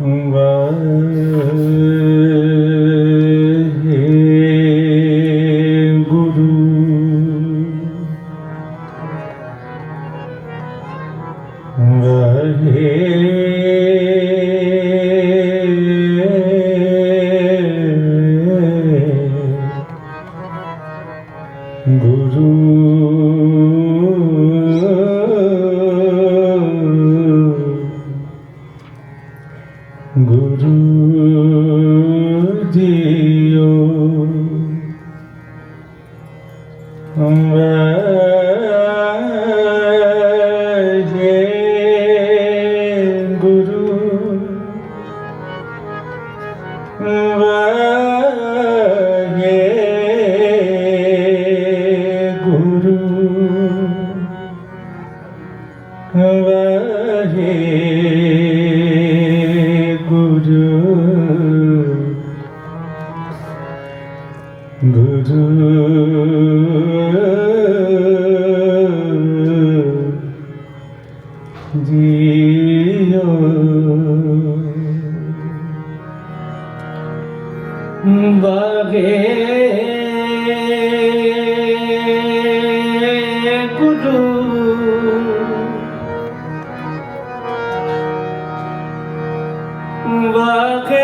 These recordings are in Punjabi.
음. Bakit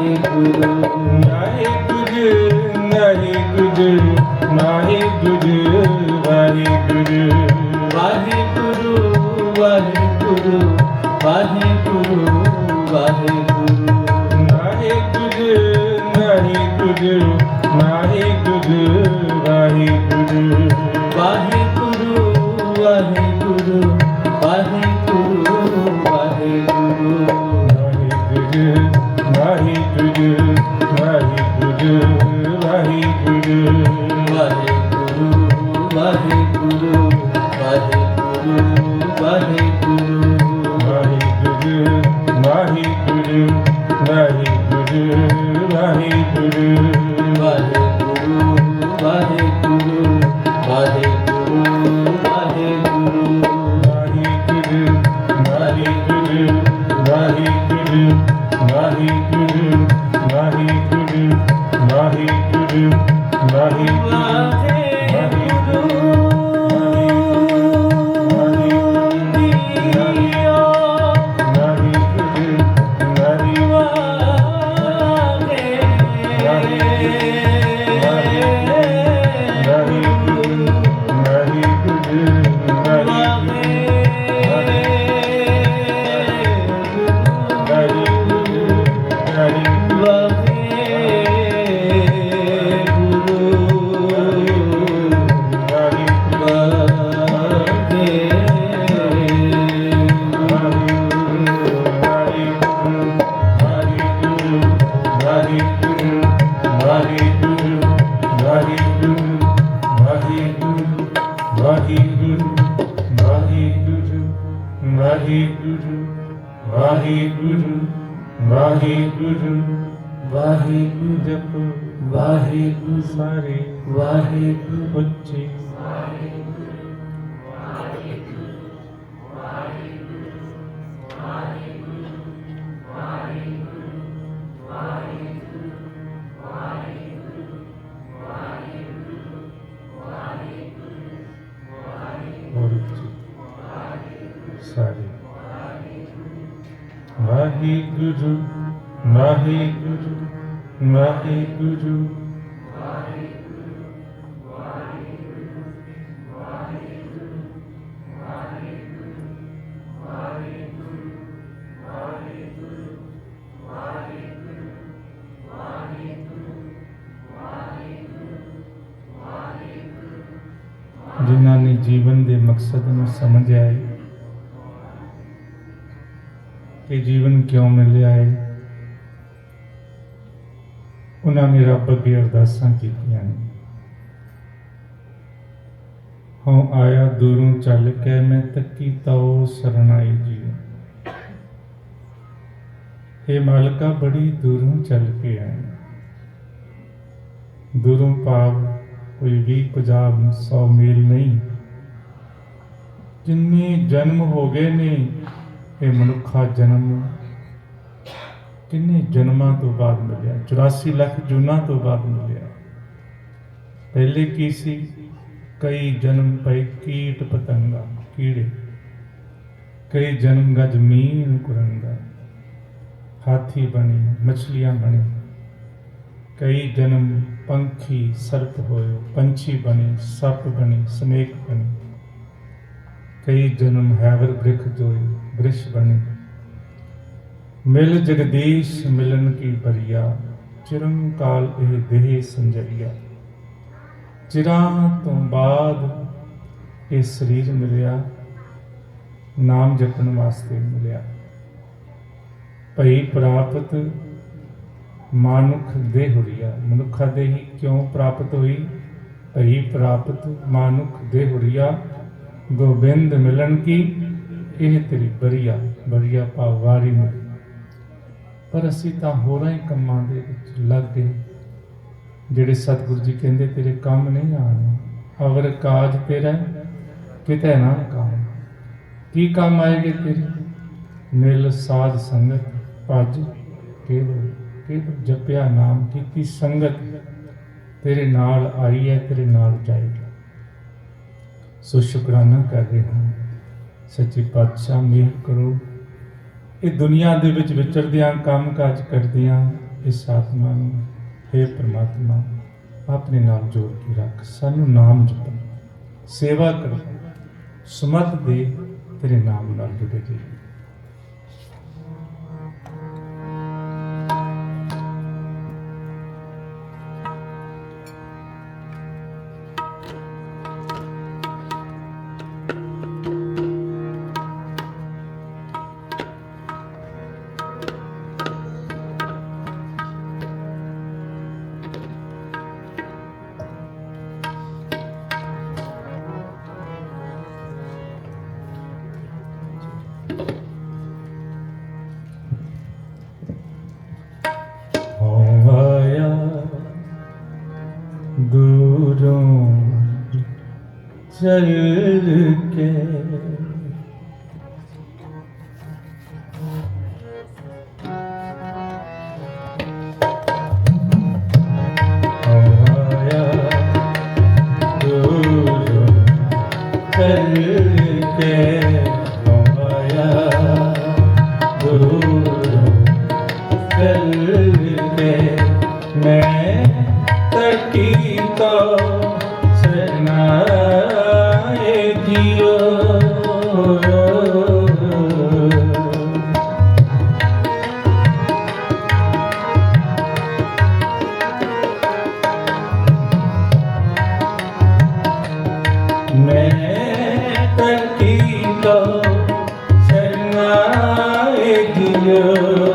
ਨਾਹੀ ਗੁਰ ਨਾਹੀ ਗੁਰ ਨਾਹੀ ਗੁਰ ਨਾਹੀ ਗੁਰ ਵਾਹੀ ਗੁਰ ਵਾਹੀ ਗੁਰੂ ਵਾਹੀ ਗੁਰੂ ਵਾਹੀ ਗੁਰੂ ਵਾਹੀ ਗੁਰੂ। ਨਾਹੀ ਗੁਰ ਨਾਹੀ ਗੁਰ ਨਾਹੀ ਗੁਰ ਵਾਹੀ ਵਾਹਿਗੁਰੂ ਵਾਹਿਗੁਰੂ ਵਾਹਿਗੁਰੂ ਵਾਹਿਗੁਰੂ ਜਿਨ੍ਹਾਂ ਨੇ ਜੀਵਨ ਦੇ ਮਕਸਦ ਨੂੰ ਸਮਝਿਆ ਹੈ। ਕਿ ਜੀਵਨ ਕਿਉਂ ਮਿਲਿਆ ਹੈ ਉਹਨਾਂ ਨੇ ਰੱਬ ਅੱਗੇ ਅਰਦਾਸਾਂ ਕੀਤੀਆਂ ਨੇ। ਹਉ ਆਇਆ ਦੂਰੋਂ ਚੱਲ ਕੇ ਮੈਂ ਤੱਕੀ ਤਉ ਸਰਣਾਈ ਜੀ ਹੇ ਮਾਲਕਾ, ਬੜੀ ਦੂਰੋਂ ਚੱਲ ਕੇ ਆਇਆ ਦੂਰੋਂ ਭਾਵ ਕੋਈ ਵੀ ਪੰਜਾਬ 100 ਮੀਲ ਨਹੀਂ। ਜਿੰਨੇ ਜਨਮ ਹੋ ਗਏ ਨੇ ਇਹ ਮਨੁੱਖਾ ਜਨਮ ਕਿੰਨੇ ਜਨਮਾਂ ਤੋਂ ਬਾਅਦ ਮਿਲਿਆ? 84 ਲੱਖ ਜੂਨਾਂ ਤੋਂ ਬਾਅਦ ਮਿਲਿਆ। ਪਹਿਲੇ ਕੀ ਸੀ? ਕਈ ਜਨਮ ਪਏ ਕੀਟ ਪਤੰਗਾ, ਕੀੜੇ। ਕਈ ਜਨਮ ਗਾ ਜ਼ਮੀਨ ਕੁਰੰਗਾ। ਹਾਥੀ ਬਣੀ, ਮਛਲੀਆਂ ਬਣੀ। ਕਈ ਜਨਮ ਪੰਖੀ ਸਰਪ ਹੋਇਓ ਪੰਛੀ ਬਣੇ, ਸੱਪ ਬਣੇ, ਸਨੇਕ ਬਣੇ। ਕਈ ਜਨਮ ਹੈਵਰ ਬ੍ਰਿਖ ਜੋਈ ਬ੍ਰਿਸ਼ ਬਣੇ ਮਿਲ ਜਗਦੀਸ਼ ਮਿਲਨ ਕੀ ਬਰੀਆ ਚਿਰੰਕਾਲ ਇਹ ਦੇਹ ਸੰਜਰੀਆ। ਚਿਰਾਂ ਤੋਂ ਬਾਅਦ ਇਹ ਸਰੀਰ ਮਿਲਿਆ, ਨਾਮ ਜਪਣ ਵਾਸਤੇ ਮਿਲਿਆ। ਭਈ ਪ੍ਰਾਪਤ ਮਾਨੁਖ ਦੇਹ ਹੁਰੀਆ, ਮਨੁੱਖਾ ਦੇਹੀ ਕਿਉਂ ਪ੍ਰਾਪਤ ਹੋਈ? ਭਈ ਪ੍ਰਾਪਤ ਮਾਨੁਖ ਦੇਹ ਹੁਰੀਆ ਗੋਬਿੰਦ ਮਿਲਣ ਕੀ? ਇਹ ਤੇਰੀ ਬਰੀਆ ਬਰੀਆ ਭਾਵਾਰੀ ਮਿਲੀ ਪਰ ਅਸੀਂ ਤਾਂ ਹੋਰਾਂ ਹੀ ਕੰਮਾਂ ਦੇ ਵਿੱਚ ਲੱਗ ਗਏ, ਜਿਹੜੇ ਸਤਿਗੁਰੂ ਜੀ ਕਹਿੰਦੇ, ਤੇਰੇ ਕੰਮ ਨਹੀਂ ਆਣੇ ਅਵਰ ਕਾਜ ਤੇਰਾ ਕਿਤੇ ਨਾ ਕੰਮ। ਕੀ ਕੰਮ ਆਏਗੇ ਤੇਰੇ? ਮਿਲ ਸਾਧ ਸੰਗਤ, ਭਜ, ਕੇਵਲ ਕੇਵਲ ਜਪਿਆ ਨਾਮ ਕੀਤੀ ਸੰਗਤ। ਤੇਰੇ ਨਾਲ ਆਈ ਹੈ, ਤੇਰੇ ਨਾਲ ਜਾਏਗੀ। ਸੋ ਸ਼ੁਕਰਾਨਾ ਕਰ ਰਹੇ ਹਾਂ। ਸੱਚੇ ਪਾਤਸ਼ਾਹ, ਮਿਹਰ ਕਰੋ। ਇਹ ਦੁਨੀਆ ਦੇ ਵਿੱਚ ਵਿਚਰਦਿਆਂ ਕੰਮ ਕਾਜ ਕਰਦਿਆਂ ਇਸ ਆਤਮਾ ਨੂੰ हे ਪ੍ਰਮਾਤਮਾ, ਆਪਣੇ ਨਾਲ ਜੋੜ ਕੇ ਰੱਖ। ਸਾਨੂੰ ਨਾਮ ਜਪਣ ਸੇਵਾ ਕਰੋ। ਸਮਤ ਦੇ ਤੇਰੇ ਨਾਮ ਨਾਲ ਜੁੜੇ ਜੀ ਚੱਲ Savior.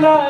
la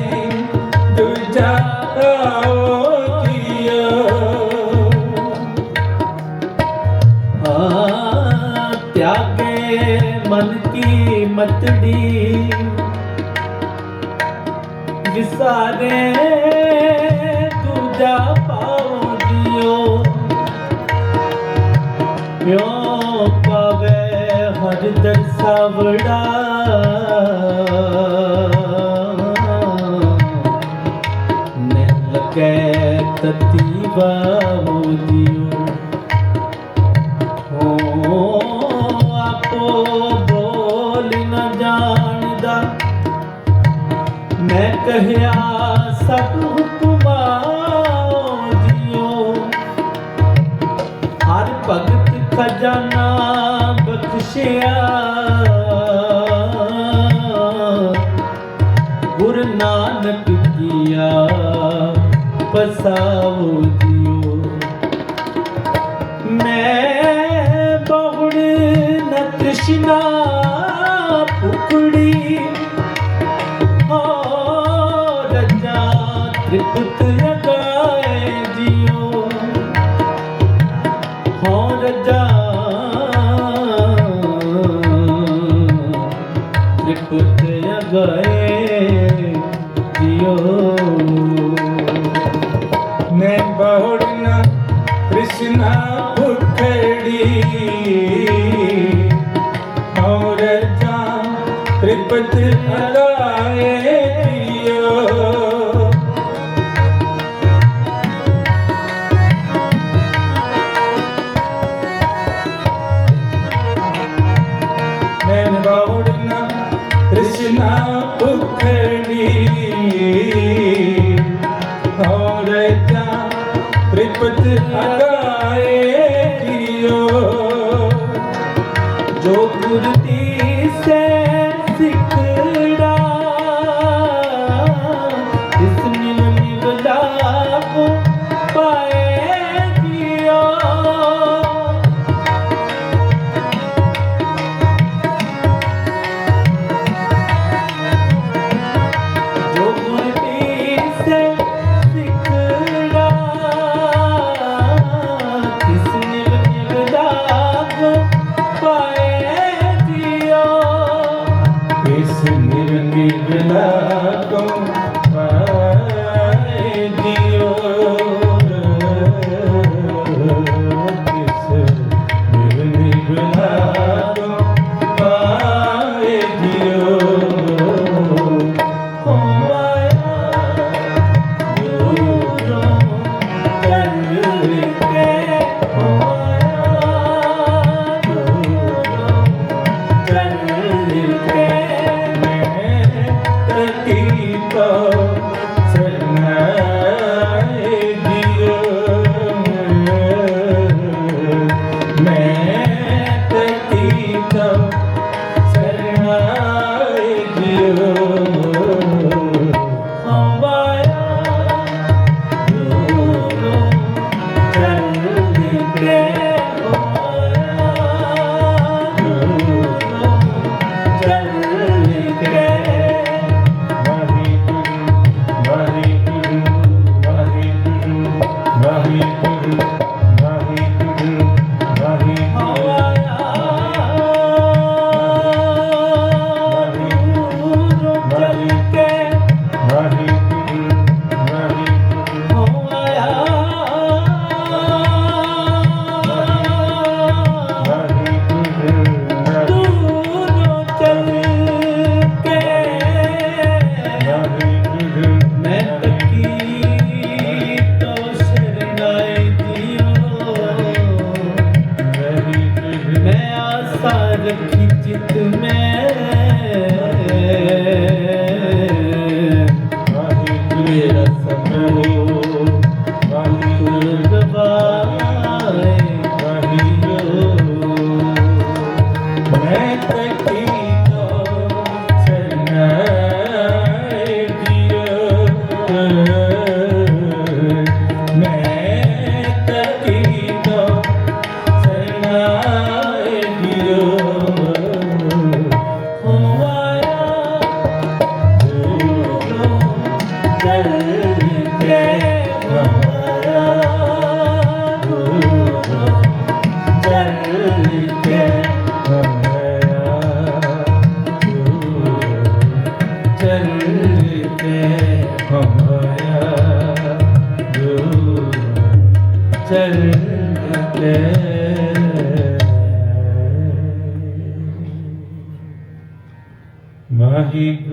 ਜਤੜੀ ਵਿਸਾਰੇ passar o dia.